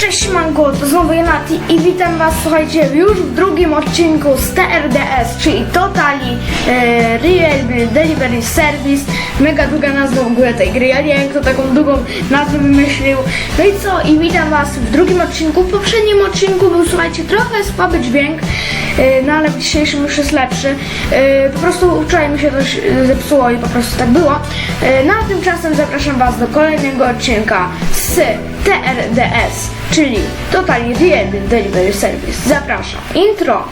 Cześć Mango, to znowu Jenati i witam was, słuchajcie, już w drugim odcinku z TRDS, czyli Totally e, Reliable Delivery Service. Mega długa nazwa w ogóle tej gry, ja nie wiem kto taką długą nazwę wymyślił. No i co, i witam was w drugim odcinku. W poprzednim odcinku był, słuchajcie, trochę słaby dźwięk, no ale w dzisiejszym już jest lepszy. E, po prostu wczoraj mi się coś e, zepsuło i po prostu tak było. E, no a tymczasem zapraszam was do kolejnego odcinka z TRDS, czyli Totally Reliable Delivery Service. Zapraszam. Intro.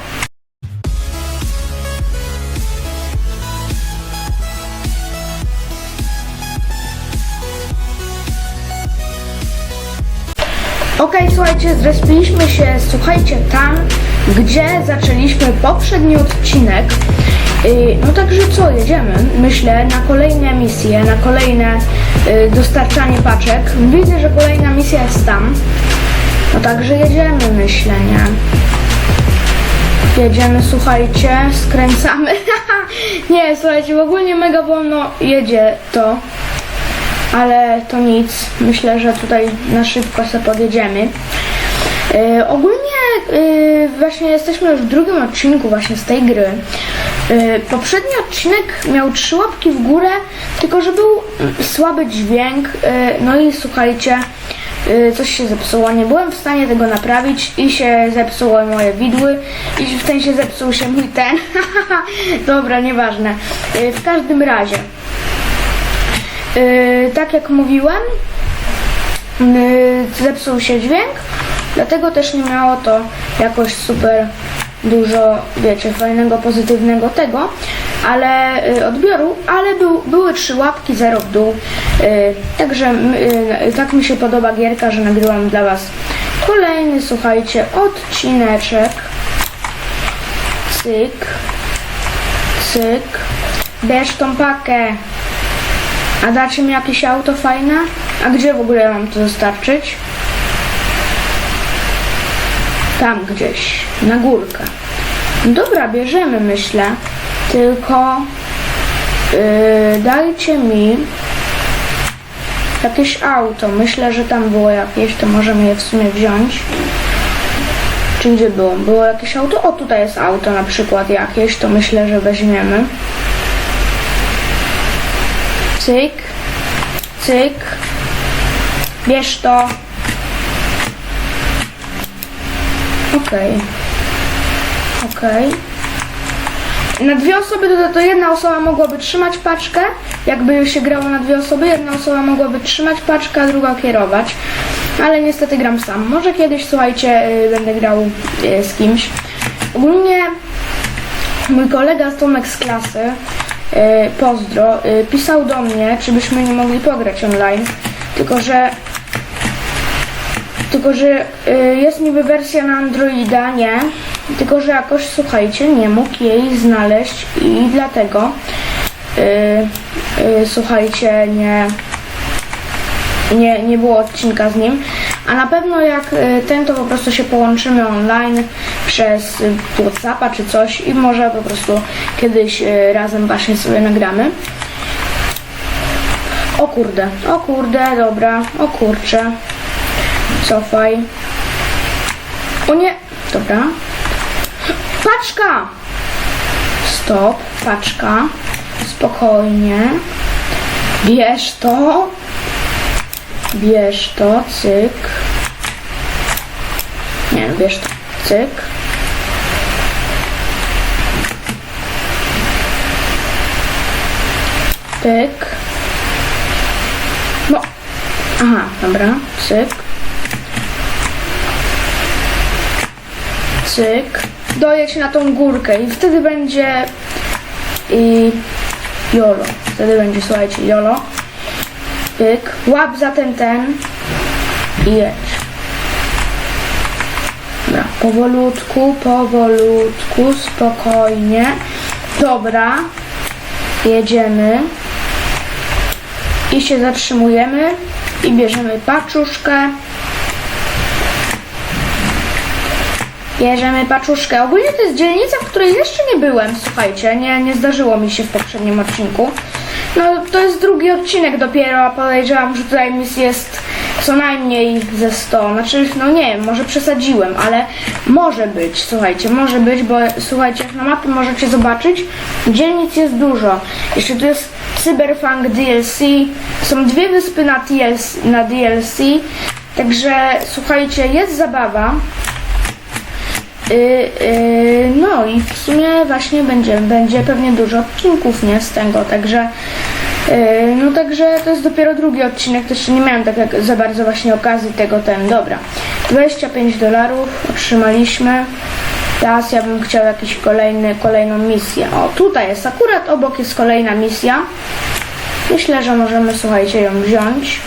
Okej, słuchajcie, zrespiliśmy się, słuchajcie, tam, gdzie zaczęliśmy poprzedni odcinek. Yy, no także co, jedziemy, myślę, na kolejne misje, na kolejne yy, dostarczanie paczek. Widzę, że kolejna misja jest tam. No także jedziemy, myślę, nie? Jedziemy, słuchajcie, skręcamy. nie, słuchajcie, w ogóle mega wolno jedzie to ale to nic. Myślę, że tutaj na szybko sobie podjedziemy. Yy, ogólnie yy, właśnie jesteśmy już w drugim odcinku właśnie z tej gry. Yy, poprzedni odcinek miał trzy łapki w górę, tylko że był słaby dźwięk. Yy, no i słuchajcie, yy, coś się zepsuło. Nie byłem w stanie tego naprawić i się zepsuły moje widły i w ten się zepsuł się mój ten. Dobra, nieważne. Yy, w każdym razie. Yy, tak jak mówiłem, yy, zepsuł się dźwięk, dlatego też nie miało to jakoś super dużo, wiecie, fajnego, pozytywnego tego, ale yy, odbioru, ale był, były trzy łapki, zero w dół. Yy, także yy, tak mi się podoba gierka, że nagrywam dla Was kolejny, słuchajcie, odcineczek. Cyk, cyk. Bierz tą pakę. A dacie mi jakieś auto fajne? A gdzie w ogóle mam to dostarczyć? Tam gdzieś, na górkę. Dobra, bierzemy, myślę. Tylko yy, dajcie mi jakieś auto. Myślę, że tam było jakieś, to możemy je w sumie wziąć. Czy gdzie było? Było jakieś auto? O, tutaj jest auto na przykład jakieś, to myślę, że weźmiemy. Cyk, cyk. Bierz to. Okej. Okej. Na dwie osoby to, to jedna osoba mogłaby trzymać paczkę. Jakby się grało na dwie osoby, jedna osoba mogłaby trzymać paczkę, a druga kierować. Ale niestety gram sam. Może kiedyś, słuchajcie, y, będę grał y, z kimś. Ogólnie mój kolega Tomek z klasy e, pozdro, e, pisał do mnie, czy byśmy nie mogli pograć online, tylko że tylko, że e, jest niby wersja na Androida, nie, tylko, że jakoś, słuchajcie, nie mógł jej znaleźć i dlatego słuchajcie, nie nie, nie było odcinka z nim. A na pewno jak ten, to po prostu się połączymy online przez Whatsappa czy coś i może po prostu kiedyś y, razem właśnie sobie nagramy. O kurde, o kurde, dobra, o kurcze. Cofaj. O nie, dobra. Paczka! Stop, paczka. Spokojnie. Bierz to. Bierz to, cyk. Nie, no, bierz to, cyk. Pyk. No. Aha, dobra, cyk. Cyk. Dojedź na tą górkę i wtedy będzie i jolo. Wtedy będzie, słuchajcie, jolo. Pyk, łap za ten ten i jedź. Dobra, powolutku, powolutku, spokojnie. Dobra, jedziemy i się zatrzymujemy i bierzemy paczuszkę. Bierzemy paczuszkę. Ogólnie to jest dzielnica, w której jeszcze nie byłem, słuchajcie, nie, nie zdarzyło mi się w poprzednim odcinku. No, to jest drugi odcinek dopiero, a podejrzewam, że tutaj jest co najmniej ze 100. Znaczy, no nie wiem, może przesadziłem, ale może być, słuchajcie, może być, bo słuchajcie, na mapie możecie zobaczyć, dzielnic jest dużo. Jeszcze tu jest Cyberpunk DLC, są dwie wyspy na, TLC, na DLC, także słuchajcie, jest zabawa. Yy, yy, no i w sumie właśnie będzie, będzie pewnie dużo odcinków, nie, z tego, także yy, no także to jest dopiero drugi odcinek, to jeszcze nie miałem tak jak za bardzo właśnie okazji tego ten, dobra. 25 dolarów otrzymaliśmy teraz ja bym chciał jakiś kolejny, kolejną misję o tutaj jest, akurat obok jest kolejna misja myślę, że możemy słuchajcie ją wziąć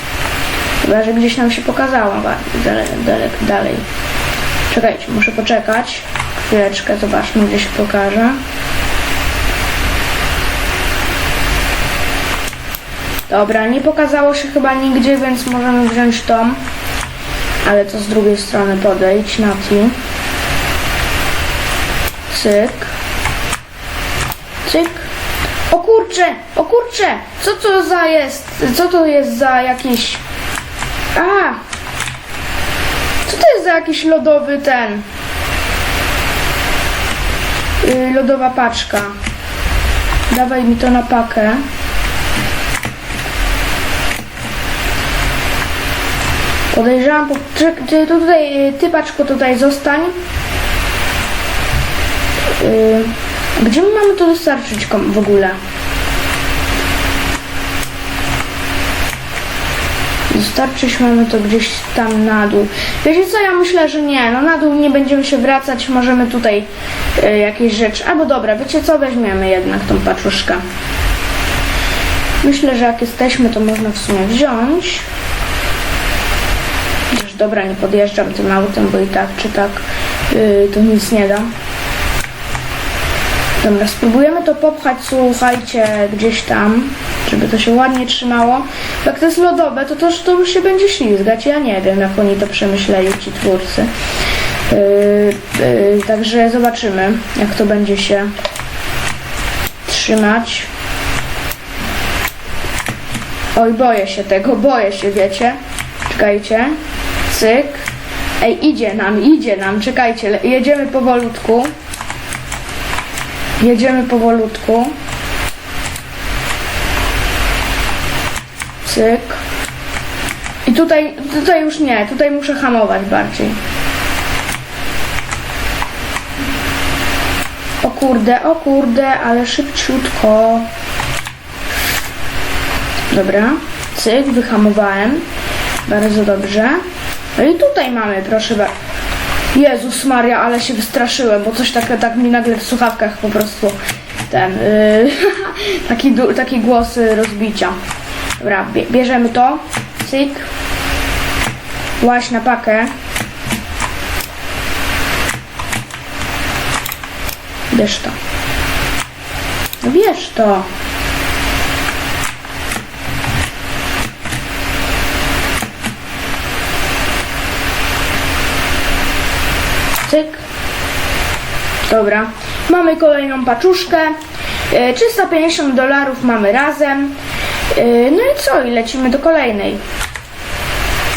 chyba, że gdzieś nam się pokazała dalej, dalej, dalej. Czekajcie, muszę poczekać. Chwileczkę, zobaczmy, gdzie się pokaże. Dobra, nie pokazało się chyba nigdzie, więc możemy wziąć tą. Ale to z drugiej strony podejść, Nati. Cyk. Cyk. O kurcze, o kurcze! Co to za jest? Co to jest za jakiś... A! Co to jest za jakiś lodowy ten? Yy, lodowa paczka. Dawaj mi to na pakę. Podejrzewam, po, czy, czy tutaj, yy, ty paczko tutaj zostań. Yy, gdzie my mamy to dostarczyć w ogóle? Dostarczyć mamy to gdzieś tam na dół. Wiecie co, ja myślę, że nie. No na dół nie będziemy się wracać, możemy tutaj e, jakieś rzeczy. Albo dobra, wiecie co, weźmiemy jednak tą paczuszkę. Myślę, że jak jesteśmy, to można w sumie wziąć. Chociaż dobra, nie podjeżdżam tym autem, bo i tak czy tak yy, to nic nie da. Dobra, spróbujemy to popchać, słuchajcie, gdzieś tam, żeby to się ładnie trzymało. Jak to jest lodowe, to też to już się będzie ślizgać. Ja nie wiem, jak oni to przemyśleli, ci twórcy. Yy, yy, także zobaczymy, jak to będzie się trzymać. Oj, boję się tego, boję się, wiecie. Czekajcie. Cyk. Ej, idzie nam, idzie nam, czekajcie, jedziemy powolutku. Jedziemy powolutku. Cyk. I tutaj, tutaj już nie, tutaj muszę hamować bardziej. O kurde, o kurde, ale szybciutko. Dobra, cyk, wyhamowałem. Bardzo dobrze. No i tutaj mamy, proszę bardzo. Jezus Maria, ale się wystraszyłem, bo coś tak, tak mi nagle w słuchawkach po prostu ten, yy, taki, taki głos y, rozbicia. Dobra, bie- bierzemy to, cyk, łaź na pakę. Bierz to. No bierz to. Cyk. Dobra. Mamy kolejną paczuszkę. E, 350 dolarów mamy razem. E, No i co? I lecimy do kolejnej.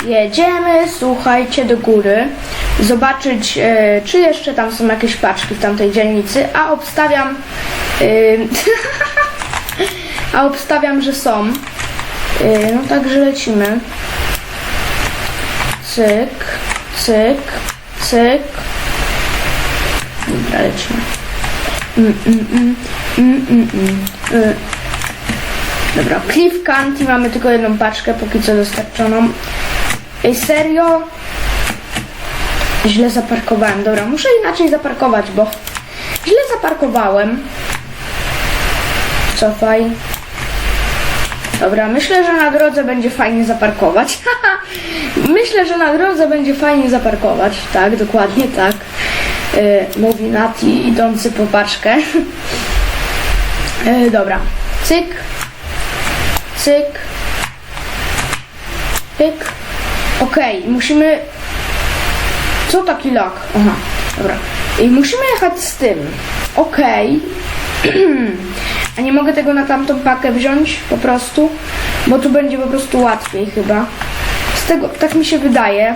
Jedziemy, słuchajcie, do góry. Zobaczyć, e, czy jeszcze tam są jakieś paczki w tamtej dzielnicy. A obstawiam... e, a obstawiam, że są. E, No także lecimy. Cyk, cyk, cyk. Dobra, lecimy. Mm, mm, mm, mm. Y. Dobra, Cliff Canty mamy tylko jedną paczkę, póki co dostarczoną. Ej, serio? Źle zaparkowałem. Dobra, muszę inaczej zaparkować, bo źle zaparkowałem. Cofaj. Dobra, myślę, że na drodze będzie fajnie zaparkować. myślę, że na drodze będzie fajnie zaparkować. Tak, dokładnie tak. Yy, mówi Nati idący po paczkę. Yy, dobra. Cyk. Cyk. Pyk. Okej, musimy... Co taki lak? Aha, dobra. I musimy jechać z tym. Okej. A nie mogę tego na tamtą pakę wziąć po prostu? Bo tu będzie po prostu łatwiej chyba. Z tego, tak mi się wydaje.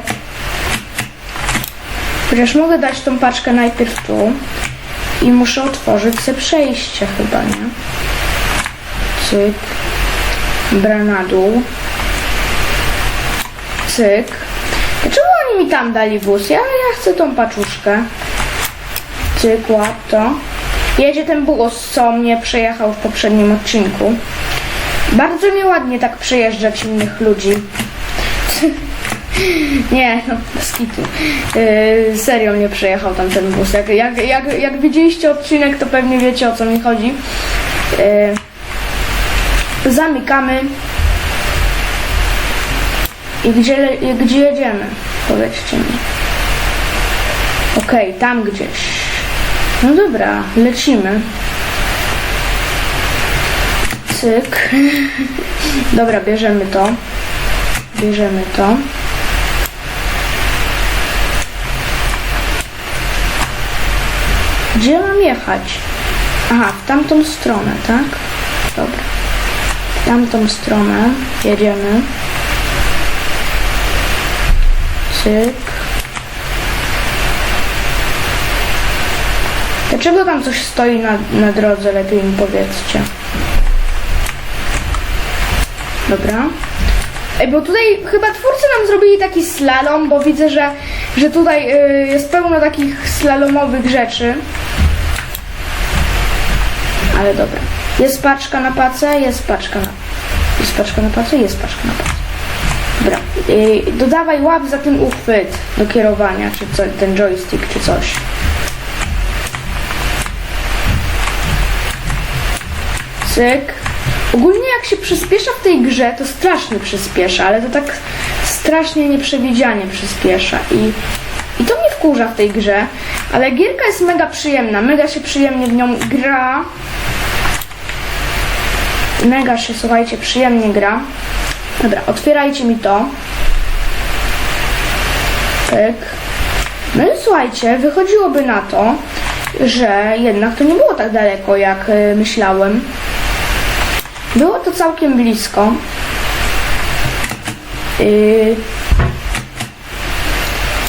Chociaż mogę dać tą paczkę najpierw tu. I muszę otworzyć sobie przejście chyba, nie? Cyk. Bra dół. Cyk. Dlaczego oni mi tam dali wóz? Ja, ja chcę tą paczuszkę. Cyk, łap to. Jedzie ten bus, co mnie przejechał w poprzednim odcinku. Bardzo nieładnie tak przejeżdżać innych ludzi. Nie, no, bez kitu. Yy, serio mnie przejechał tam ten bus. Jak, jak, jak, jak widzieliście odcinek, to pewnie wiecie o co mi chodzi. Yy, zamykamy. I gdzie, gdzie jedziemy? Powiedzcie mi. Okej, tam gdzieś. No dobra, lecimy. Cyk. Dobra, bierzemy to. Bierzemy to. Gdzie mam jechać? Aha, w tamtą stronę, tak? Dobra. W tamtą stronę jedziemy. Cyk. Dlaczego tam coś stoi na, na drodze? Lepiej mi powiedzcie. Dobra. Ej, bo tutaj chyba twórcy nam zrobili taki slalom, bo widzę, że, że tutaj y, jest pełno takich slalomowych rzeczy. Ale dobra. Jest paczka na pacę, jest paczka na... Jest paczka na pacę, jest paczka na pacę. Dobra. Dodawaj łap za ten uchwyt do kierowania, czy co, ten joystick, czy coś. Cyk. Ogólnie jak się przyspiesza w tej grze, to strasznie przyspiesza, ale to tak strasznie nieprzewidzianie przyspiesza i, i to mnie wkurza w tej grze, ale gierka jest mega przyjemna, mega się przyjemnie w nią gra. Mega się, słuchajcie, przyjemnie gra. Dobra, otwierajcie mi to. Pyk. No i słuchajcie, wychodziłoby na to, że jednak to nie było tak daleko, jak y, myślałem. Było to całkiem blisko. Yy,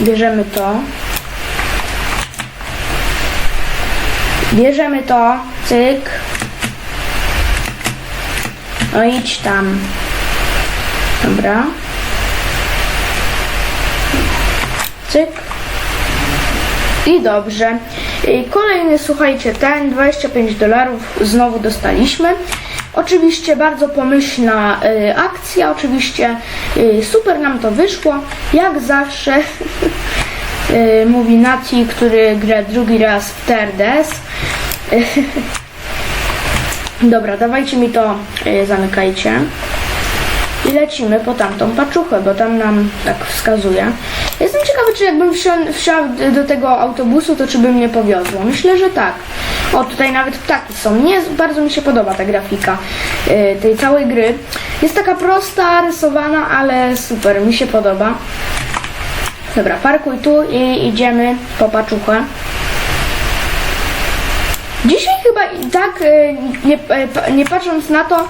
bierzemy to. Bierzemy to. Cyk. No idź tam. Dobra. Cyk. I dobrze. Kolejny, słuchajcie, ten 25 dolarów znowu dostaliśmy. Oczywiście bardzo pomyślna y, akcja, oczywiście y, super nam to wyszło. Jak zawsze y, mówi Nati, który gra drugi raz w TRDS. Dobra, dawajcie mi to, y, zamykajcie. I lecimy po tamtą paczuchę, bo tam nam tak wskazuje. Jestem ciekawy, czy jakbym wsiadł do tego autobusu, to czy by mnie powiozło. Myślę, że tak. O, tutaj nawet ptaki są. Nie, bardzo mi się podoba ta grafika y, tej całej gry. Jest taka prosta, rysowana, ale super, mi się podoba. Dobra, parkuj tu i idziemy po paczuchę. Dzisiaj i tak, y, nie, pa- nie patrząc na to,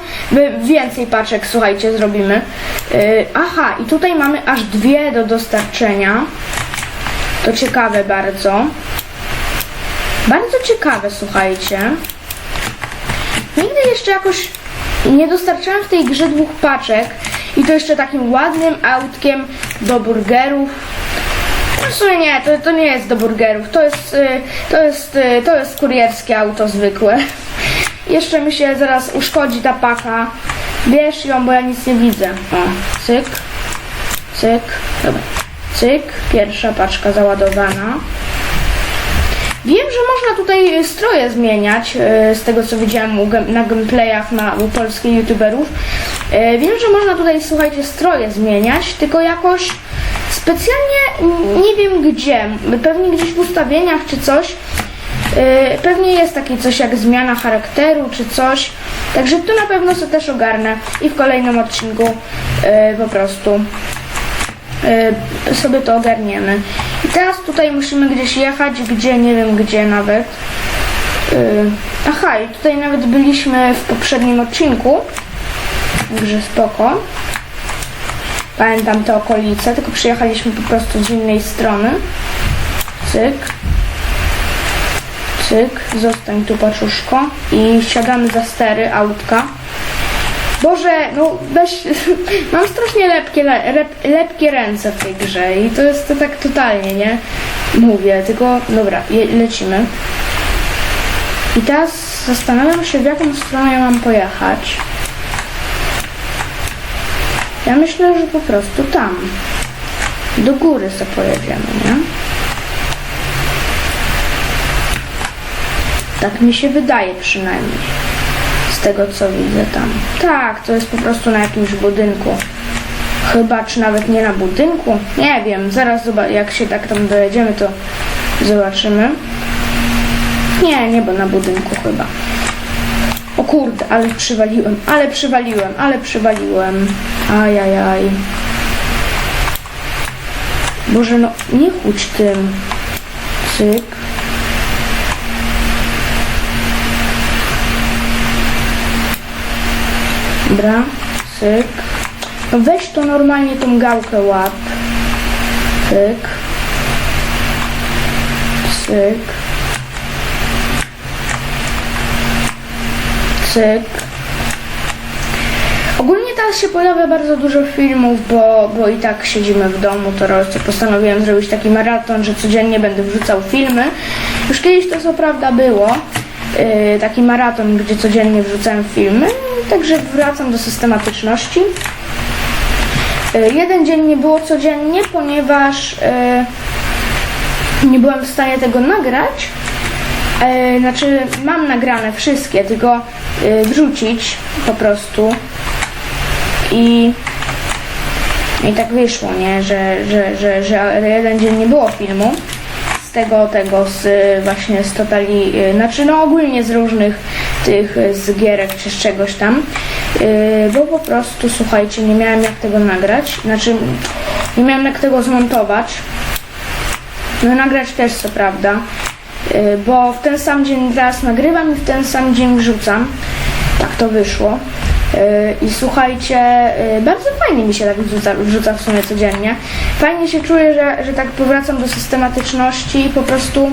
więcej paczek, słuchajcie, zrobimy. Y, Aha, i tutaj mamy aż dwie do dostarczenia. To ciekawe bardzo. Bardzo ciekawe, słuchajcie. Nigdy jeszcze jakoś nie dostarczałem w tej grze dwóch paczek. I to jeszcze takim ładnym autkiem do burgerów. Sumie nie, to, to nie jest do burgerów. To jest, y, to jest, y, to jest kurierskie auto zwykłe. Jeszcze mi się zaraz uszkodzi ta paka. Bierz ją, bo ja nic nie widzę. O, cyk, cyk, dobra. Cyk, pierwsza paczka załadowana. Wiem, że można tutaj stroje zmieniać, z tego co widziałem na gameplayach na, u polskich youtuberów. Wiem, że można tutaj, słuchajcie, stroje zmieniać, tylko jakoś specjalnie nie wiem gdzie, pewnie gdzieś w ustawieniach czy coś. E, Pewnie jest takie coś jak zmiana charakteru czy coś. Także tu na pewno sobie też ogarnę i w kolejnym odcinku e, po prostu y, sobie to ogarniemy. I teraz tutaj musimy gdzieś jechać, gdzie nie wiem gdzie nawet. Y, aha, i tutaj nawet byliśmy w poprzednim odcinku. Także spoko. Pamiętam te okolice, tylko przyjechaliśmy po prostu z innej strony. Cyk. Cyk, zostań tu paczuszko i siadamy za stery autka. Boże, no weź, mam strasznie lepkie, le- rep, lepkie ręce w tej grze i to jest to tak totalnie, nie? Mówię, tylko dobra, je, lecimy. I teraz zastanawiam się, w jaką stronę ja mam pojechać. Ja myślę, że po prostu tam. Do góry sobie pojedziemy, nie? Tak mi się wydaje przynajmniej. Z tego co widzę tam. Tak, to jest po prostu na jakimś budynku. Chyba, czy nawet nie na budynku. Nie wiem, zaraz jak się tak tam dojedziemy, to zobaczymy. Nie, nie, bo na budynku chyba. Kurde, ale przywaliłem, ale przywaliłem, ale przywaliłem. Ajajaj. Boże, no nie chudź tym. Cyk. Dobra, cyk. No weź to normalnie tą gałkę łap. Cyk. Cyk. Ogólnie teraz się pojawia bardzo dużo filmów, bo, bo i tak siedzimy w domu, to postanowiłem zrobić taki maraton, że codziennie będę wrzucał filmy. Już kiedyś to co prawda było, yy, taki maraton, gdzie codziennie wrzucałem filmy, także wracam do systematyczności. Yy, jeden dzień nie było codziennie, ponieważ yy, nie byłem w stanie tego nagrać. E, znaczy mam nagrane wszystkie, tylko wrzucić po prostu. I i tak wyszło, nie, że, że, że, że jeden dzień nie było filmu. Z tego, tego, z właśnie z totali, e, znaczy no ogólnie z różnych tych e, z gierek czy z czegoś tam, bo po prostu słuchajcie, nie miałem jak tego nagrać, znaczy nie miałem jak tego zmontować, no nagrać też co prawda, y, bo w ten sam dzień raz nagrywam i w ten sam dzień wrzucam. Tak to wyszło. Y, I słuchajcie, y, bardzo fajnie mi się tak wrzuca, wrzuca w sumie codziennie. Fajnie się czuję, że, że tak powracam do systematyczności i po prostu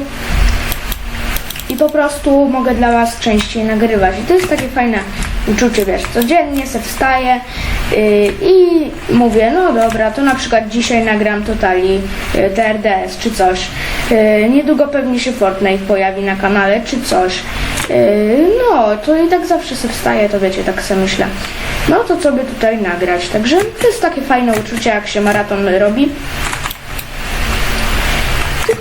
i po prostu mogę dla Was częściej nagrywać. I to jest takie fajne uczucie, wiesz, codziennie se wstaję yy, i mówię, no dobra, to na przykład dzisiaj nagram Totali yy, TRDS czy coś. Yy, niedługo pewnie się Fortnite pojawi na kanale czy coś. Yy, no, to i tak zawsze se wstaję, to wiecie, tak sobie myślę. No to co by tutaj nagrać? Także to jest takie fajne uczucie, jak się maraton robi.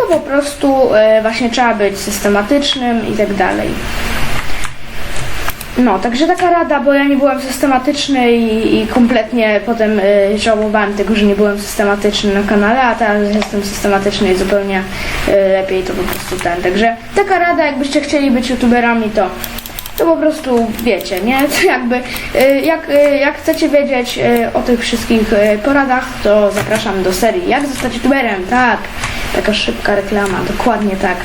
Po prostu e, właśnie trzeba być systematycznym i tak dalej. No, także taka rada, bo ja nie byłem systematyczny i, i kompletnie potem żałowałem tego, że nie byłem systematyczny na kanale, a teraz jestem systematyczny i zupełnie e, lepiej to po prostu ten. Także taka rada, jakbyście chcieli być youtuberami, to to po prostu wiecie, nie? To jakby, y, jak, y, jak chcecie wiedzieć y, o tych wszystkich y, poradach, to zapraszam do serii Jak zostać youtuberem, tak. Taka szybka reklama, dokładnie tak.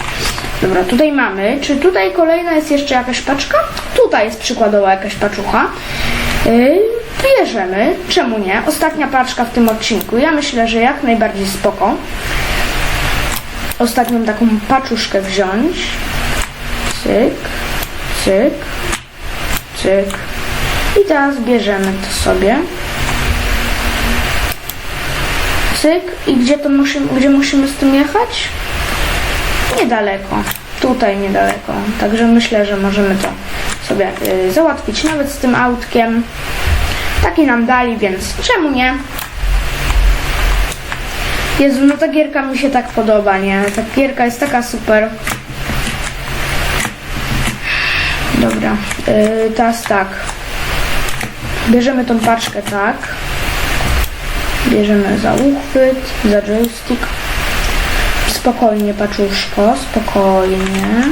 Dobra, tutaj mamy. Czy tutaj kolejna jest jeszcze jakaś paczka? Tutaj jest przykładowa jakaś paczucha. Yy, bierzemy, czemu nie? Ostatnia paczka w tym odcinku. Ja myślę, że jak najbardziej spoko. Ostatnią taką paczuszkę wziąć. Cyk, cyk, cyk. I teraz bierzemy to sobie. Cyk. I gdzie to musimy, gdzie musimy z tym jechać? Niedaleko. Tutaj niedaleko. Także myślę, że możemy to sobie y, załatwić nawet z tym autkiem. Taki nam dali, więc czemu nie? Jezu, no ta gierka mi się tak podoba, nie? Ta gierka jest taka super. Dobra, yy, teraz tak. Bierzemy tą paczkę tak. Bierzemy za uchwyt, za joystick. Spokojnie, paczuszko, spokojnie.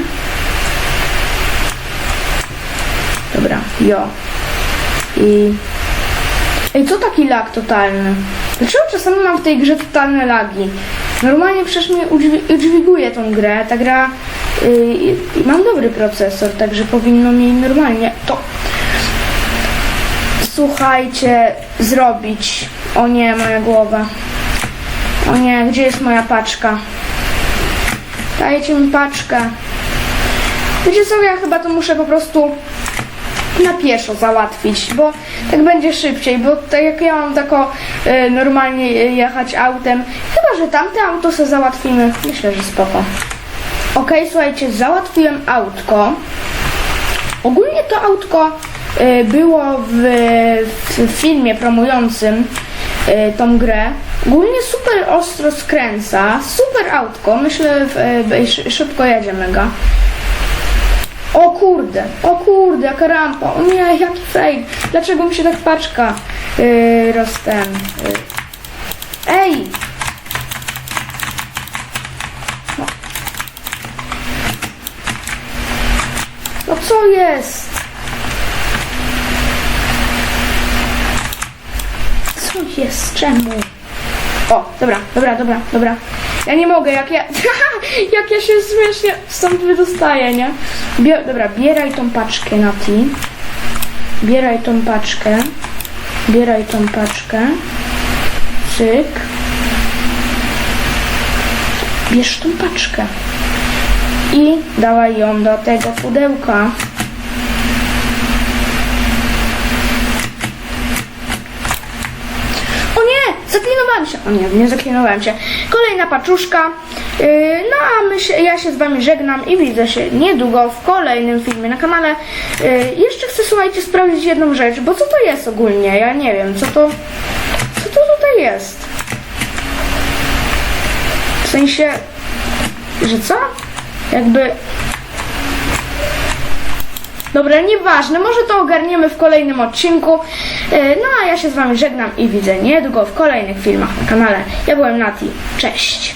Dobra, jo. I... Ej, co taki lag totalny? Dlaczego czasami mam w tej grze totalne lagi? Normalnie przecież mnie udźwi- udźwiguje tą grę. Ta gra... Yy, mam dobry procesor, także powinno mi normalnie to... Słuchajcie, zrobić O nie, moja głowa. O nie, gdzie jest moja paczka? Dajcie mi paczkę. Wiecie co, ja chyba to muszę po prostu na pieszo załatwić, bo tak będzie szybciej, bo tak jak ja mam tako e, normalnie jechać autem, chyba, że tamte auto sobie załatwimy, myślę, że spoko. Okej, słuchajcie, załatwiłem autko. Ogólnie to autko e, było w, w filmie promującym tą grę. Ogólnie super ostro skręca, super autko, myślę, w, sz- szybko jedzie mega. O kurde, o kurde, jaka rampa, o nie, jaki fail. Dlaczego mi się tak paczka yy, roztem... Yy. Ej! No. no co jest? Jest? Czemu? O, dobra, dobra, dobra, dobra. Ja nie mogę, jak ja, jak ja się śmiesznie stąd wydostaję, nie? Dobra, bieraj tą paczkę, Nati. Bieraj tą paczkę. Bieraj tą paczkę. Cyk. Bierz tą paczkę. I dawaj ją do tego pudełka. O nie! Zaklinowałem się! O nie, nie zaklinowałem się. Kolejna paczuszka. Yy, no a my się, ja się z wami żegnam i widzę się niedługo w kolejnym filmie na kanale. Yy, jeszcze chcę, słuchajcie, sprawdzić jedną rzecz, bo co to jest ogólnie? Ja nie wiem, co to... Co to tutaj jest? W sensie... Że co? Jakby... Dobra, nieważne, może to ogarniemy w kolejnym odcinku. E, No a ja się z wami żegnam i widzę niedługo w kolejnych filmach na kanale. Ja byłem Nati. Cześć!